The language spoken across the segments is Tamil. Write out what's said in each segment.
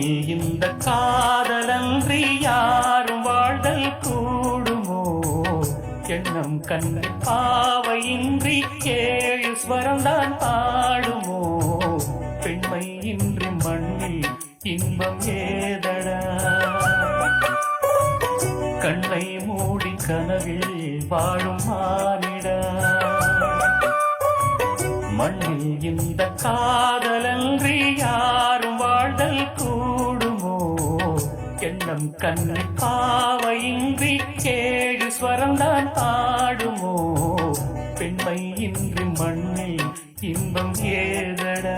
மண்ணில் இந்த காதலன்றி யாரும் வாழ்தல் கூடுமோ? எண்ணம் கண்ணு பாவையின்றி ஏழு ஸ்வரம்தான் பாடுமோ? பெண்மை இன்றி மண்ணில் இன்பம் ஏதடா? கண்ணை மூடி கனவில் வாழும் மானிடா? மண்ணில் இந்த காதலன்றி யார் நம் கண்ணு பாவையின்றி கேடு ஸ்வரம்தான் ஆடுமோ பெண்மை இன்றி மண்ணில் இன்பம் ஏதடா?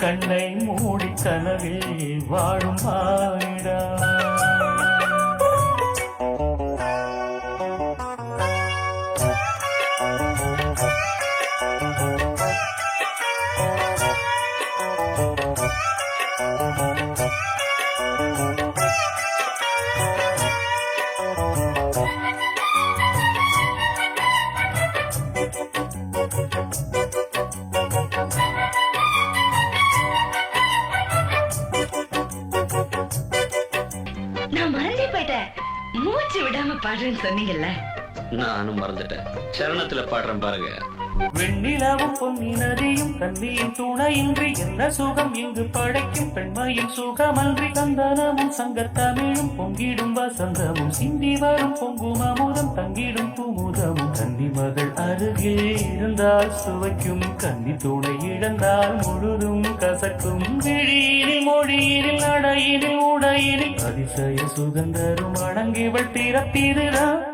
கண்ணை மூடி கனவில் வாழும் மூச்சு விடாம பாடுறேன்னு சொன்னீங்கல்ல? நானும் மறந்துட்டேன். சரணத்துல பாடுறேன் பாருங்க. வெண்ணிலவும் பொன்னினதியும் கண்ணியின் துணையின்றி என்ன சுகம்? இங்கு படைக்கும் பெண்மையின் சுகமன்றி கந்தனமும் சங்கத்தமிழும் பொங்கிடும் வசந்தமும் சிந்தி வரும் பொங்கும் அமுதம் தங்கிடும் குமுதமும் கன்னி மகள் அருகில் இருந்தால் சுவைக்கும் கன்னி துணை இழந்தால் முழுதும் கசக்கும். விழியினில் மொழியினில் நடையினில் உடையினில் அதிசய சுகந்தரும் அடங்கிவள் பிறப்பிதுதான்.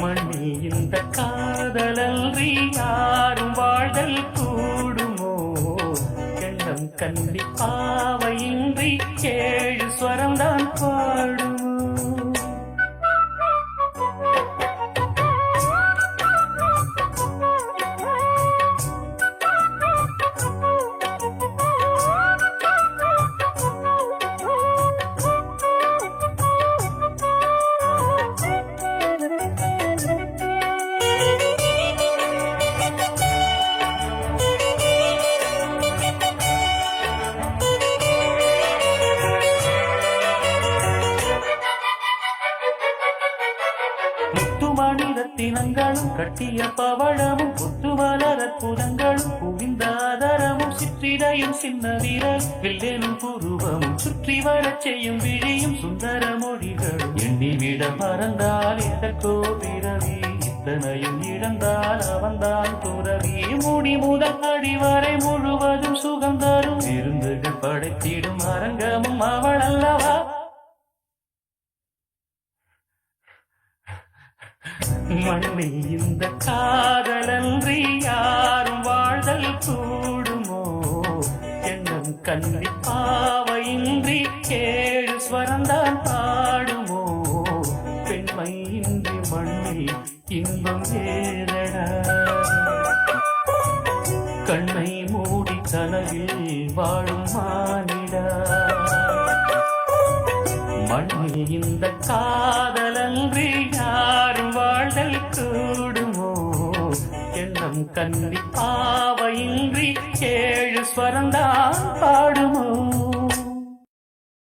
மணி இந்த காதலன்றி யாரும் வாழ்தல் கூடுமோ? எண்ணம் கண்டி பாவையின்றி ஏழு ஸ்வரம்தான் பாடுமோ? ரத்தினங்களும் கட்டிய பவழமும் புத்துமலர் அற்புதங்களும் குவிந்தாதரமும் சிற்றிடையும் சின்ன வீரர் வில்லேனும் புருவமும் சுற்றி வரச் செய்யும் விழியும் சுந்தர மொழிகளும். எண்ணிவிட மறந்தால் எதற்கோ பிறவி இத்தனையும் இழந்தால் அவன்தான் துறவி. முடி முதல் அடிவரை முழுவதும் சுகம் தரும். விருந்துகள் படைத்திடும் அரங்கமும் அவள் மண்ணி இந்த காதலன்றி யாரும் வாழ்தல் கூடுமோ? எண்ணம் கண்ணி பாவையின்றி கேடு ஸ்வரந்தான் பாடுமோ? பெண்மை இன்றி மண்ணில் இன்பம் ஏதடா கண்ணை மூடி கனவில் வாழும் மானிடா. மண்ணில் இந்த காதலன்றி எண்ணம் கண்ணி பாவையின்றி ஏழு ஸ்வரந்தான் பாடுமோ